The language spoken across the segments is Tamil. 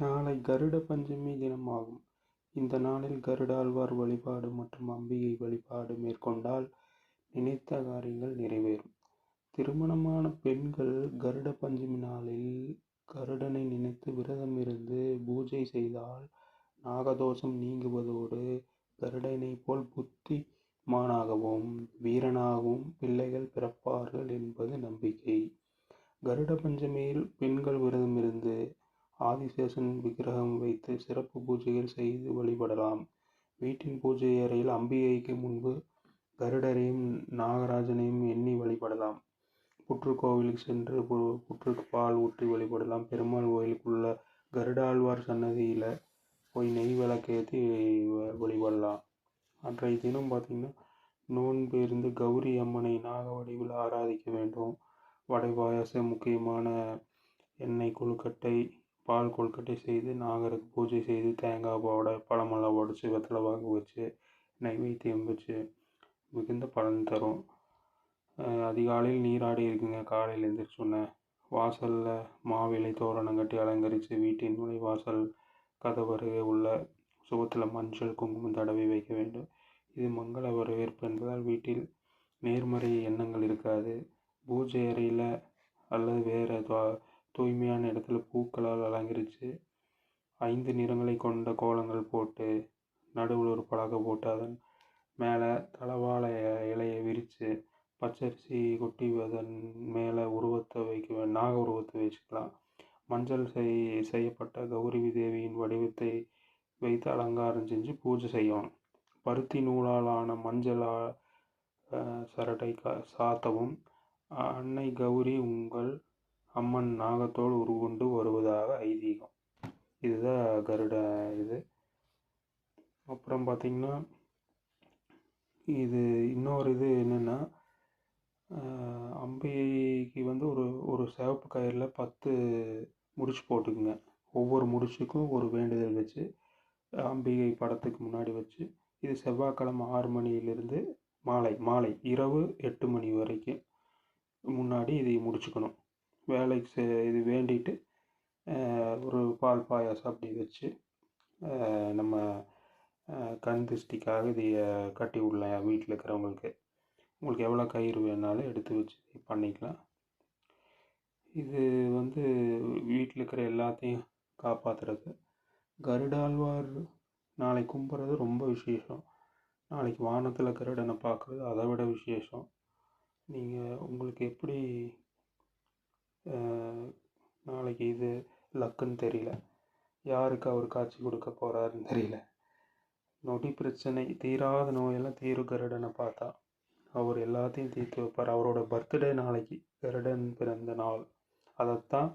நாளை கருட பஞ்சமி தினமாகும். இந்த நாளில் கருடாழ்வார் வழிபாடு மற்றும் அம்பிகை வழிபாடு மேற்கொண்டால் நினைத்த காரியங்கள் நிறைவேறும். திருமணமான பெண்கள் கருட பஞ்சமி நாளில் கருடனை நினைத்து விரதம் இருந்து பூஜை செய்தால் நாகதோஷம் நீங்குவதோடு கருடனைப் போல் புத்திமானாகவும் வீரனாகவும் பிள்ளைகள் பிறப்பார்கள் என்பது நம்பிக்கை. கருட பஞ்சமியில் பெண்கள் விரதம் இருந்து ஆதிசேஷன் விக்கிரகம் வைத்து சிறப்பு பூஜைகள் செய்து வழிபடலாம். வீட்டின் பூஜை அறையில் அம்பிகைக்கு முன்பு கருடரையும் நாகராஜனையும் எண்ணி வழிபடலாம். புற்று கோவிலுக்கு சென்று புற்றுக்கு பால் ஊற்றி வழிபடலாம். பெருமாள் கோயிலுக்குள்ள கருடாழ்வார் சன்னதியில் போய் நெய் விளக்கேற்றி வழிபடலாம். அன்றைய தினம் பார்த்திங்கன்னா நோன்பு இருந்து கௌரி அம்மனை நாக வடிவில் ஆராதிக்க வேண்டும். வடை பாயாசம் முக்கியமான எண்ணெய் கொழுக்கட்டை பால் கொழுக்கட்டை செய்து நாகருக்கு பூஜை செய்து தேங்காய் பாவடை பழமெல்லாம் உடச்சி வெத்தலை பாக்கு வச்சு நைவேத்தியம் வச்சு மிகுந்த பலன் தரும். அதிகாலையில் நீராடி இருக்குங்க காலையில் எழுந்திரிச்சோன்னே வாசலில் மாவிலை தோரணம் கட்டி அலங்கரித்து வீட்டின் நுழைவாசல் கதவருகே உள்ள சுவத்தில் மஞ்சள் குங்குமம் தடவி வைக்க வேண்டும். இது மங்கள வரவேற்பு என்பதால் வீட்டில் நேர்மறை எண்ணங்கள் இருக்காது. பூஜை அறையில் அல்லது வேறு தூய்மையான இடத்துல பூக்களால் அலங்கரித்து ஐந்து நிறங்களை கொண்ட கோலங்கள் போட்டு நடுவில் ஒரு பலகை போட்டு அதன் மேலே தலவாழை இலையை விரித்து பச்சரிசி கொட்டி அதன் மேலே உருவத்தை வைக்க நாக உருவத்தை வச்சுக்கலாம். மஞ்சள் செய் செய்யப்பட்ட கௌரி தேவியின் வடிவத்தை வைத்து அலங்காரம் செஞ்சு பூஜை செய்யணும். பருத்தி நூலால் ஆன சரட்டை கா சாத்தவும் அன்னை கௌரி உங்கள் அம்மன் நாகத்தோடு உருக்கொண்டு வருவதாக ஐதீகம். இதுதான் கருட இது. அப்புறம் பார்த்திங்கன்னா இது இன்னொரு இது என்னென்னா அம்பிகைக்கு வந்து ஒரு ஒரு சிவப்பு கயிறில் பத்து முடிச்சு போட்டுக்குங்க. ஒவ்வொரு முடிச்சுக்கும் ஒரு வேண்டுதல் வச்சு அம்பிகை படத்துக்கு முன்னாடி வச்சு இது செவ்வாய்க்கிழமை ஆறு மணியிலிருந்து மாலை மாலை இரவு எட்டு மணி வரைக்கும் முன்னாடி இதை முடிச்சுக்கணும். வேலைக்கு இது வேண்டிட்டு ஒரு பால் பாயாசம் அப்படி வச்சு நம்ம கண் திருஷ்டிக்காக இதைய கட்டி விடலாம் வீட்டில் இருக்கிறவங்களுக்கு. உங்களுக்கு எவ்வளோ கயிறு வேணாலும் எடுத்து வச்சு பண்ணிக்கலாம். இது வந்து வீட்டில் இருக்கிற எல்லாத்தையும் காப்பாத்துறது. கருடாழ்வார் நாளை கும்பிட்றது ரொம்ப விசேஷம். நாளைக்கு வானத்தில் கருடனை பார்க்குறது அதை விட விசேஷம். நீங்கள் உங்களுக்கு எப்படி நாளைக்கு இது லக்குன்னு தெரியல. யாருக்கு அவர் காட்சி கொடுக்க போகிறாருன்னு தெரியல. நொடி பிரச்சனை தீராத நோயெல்லாம் தீரும் கருடனை பார்த்தா. அவர் எல்லாத்தையும் தீர்த்து வைப்பார். அவரோட பர்த்டே நாளைக்கு கருடன் பிறந்த நாள். அதைத்தான்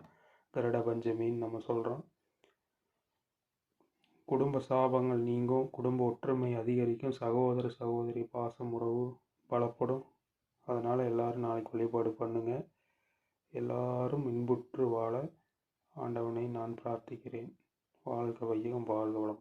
கருட பஞ்சமின்னு நம்ம சொல்கிறோம். குடும்ப சாபங்கள் நீங்கும். குடும்ப ஒற்றுமை அதிகரிக்கும். சகோதர சகோதரி பாசம் உறவு பலப்படும். அதனால் எல்லோரும் நாளைக்கு வழிபாடு பண்ணுங்கள் எல்லாரும் இன்புற்று வாழ ஆண்டவனை நான் பிரார்த்திக்கிறேன். வாழ்க வையகம் வாழ்க வளம்.